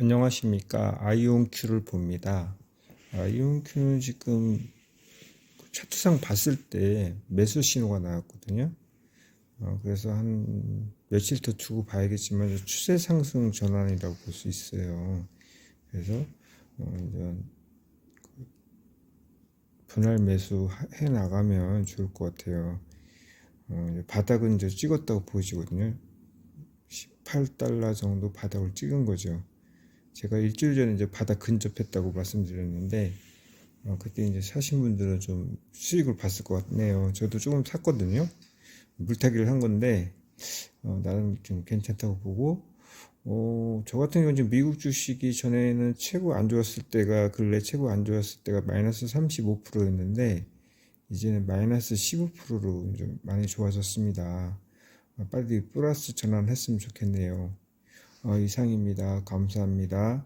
안녕하십니까. 아이온큐를 봅니다. 아이온큐는 지금 차트상 봤을 때 매수 신호가 나왔거든요. 어, 그래서 한 며칠 더 두고 봐야겠지만 추세 상승 전환이라고 볼 수 있어요. 그래서 어, 분할 매수 해 나가면 좋을 것 같아요. 어, 바닥은 이제 찍었다고 보이거든요. 18달러 정도 바닥을 찍은 거죠. 제가 일주일 전에 이제 바닥 근접했다고 말씀드렸는데 어, 그때 이제 사신 분들은 좀 수익을 봤을 것 같네요. 저도 조금 샀거든요. 물타기를 한 건데 어, 나름 좀 괜찮다고 보고 어, 저 같은 경우는 미국 주식이 전에는 최고 안 좋았을 때가 근래 최고 안 좋았을 때가 마이너스 35%였는데 이제는 마이너스 15%로 좀 많이 좋아졌습니다. 어, 빨리 플러스 전환했으면 좋겠네요. 어, 이상입니다. 감사합니다.